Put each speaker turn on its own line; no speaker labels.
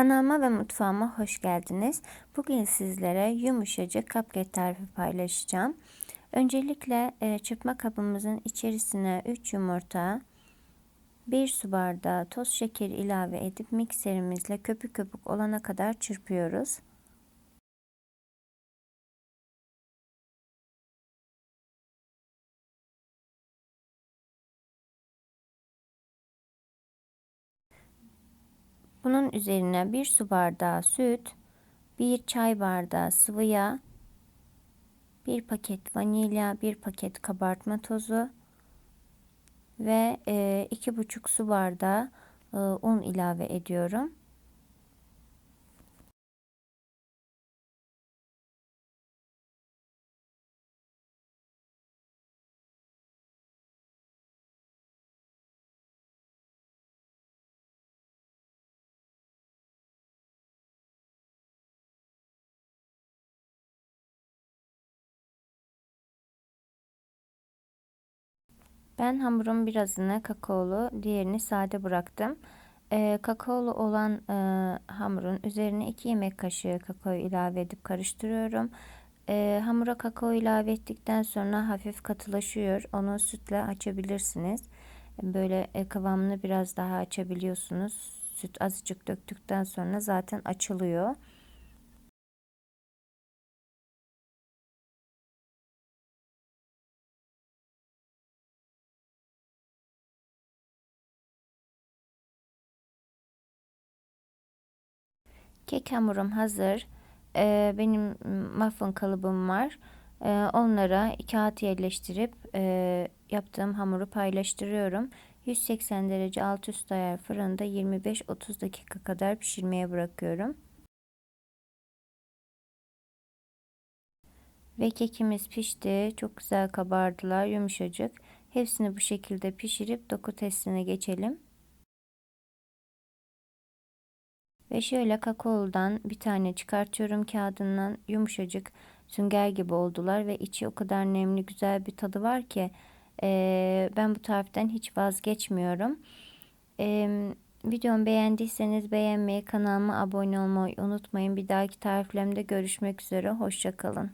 Kanalıma ve mutfağıma hoş geldiniz. Bugün sizlere yumuşacık cupcake tarifi paylaşacağım. Öncelikle e, çırpma kabımızın içerisine 3 yumurta, 1 su bardağı toz şeker ilave edip mikserimizle köpük köpük olana kadar çırpıyoruz. Bunun üzerine bir su bardağı süt, bir çay bardağı sıvı yağ, bir paket vanilya, bir paket kabartma tozu ve iki buçuk su bardağı un ilave ediyorum. Ben hamurun birazını kakaolu, diğerini sade bıraktım. Ee, kakaolu olan e, hamurun üzerine 2 yemek kaşığı kakao ilave edip karıştırıyorum. Ee, hamura kakao ilave ettikten sonra hafif katılaşıyor. Onu sütle açabilirsiniz. Böyle e, kıvamını biraz daha açabiliyorsunuz. Süt azıcık döktükten sonra zaten açılıyor. Kek hamurum hazır. Ee, benim muffin kalıbım var. Ee, onlara kağıt yerleştirip e, yaptığım hamuru paylaştırıyorum. 180 derece alt üst ayar fırında 25-30 dakika kadar pişirmeye bırakıyorum. Ve kekimiz pişti. Çok güzel kabardılar, yumuşacık. Hepsini bu şekilde pişirip doku testine geçelim. Ve şöyle kakaoludan bir tane çıkartıyorum kağıdından yumuşacık sünger gibi oldular ve içi o kadar nemli güzel bir tadı var ki e, ben bu tariften hiç vazgeçmiyorum. E, videomu beğendiyseniz beğenmeyi kanalıma abone olmayı unutmayın. Bir dahaki tariflerimde görüşmek üzere. Hoşçakalın.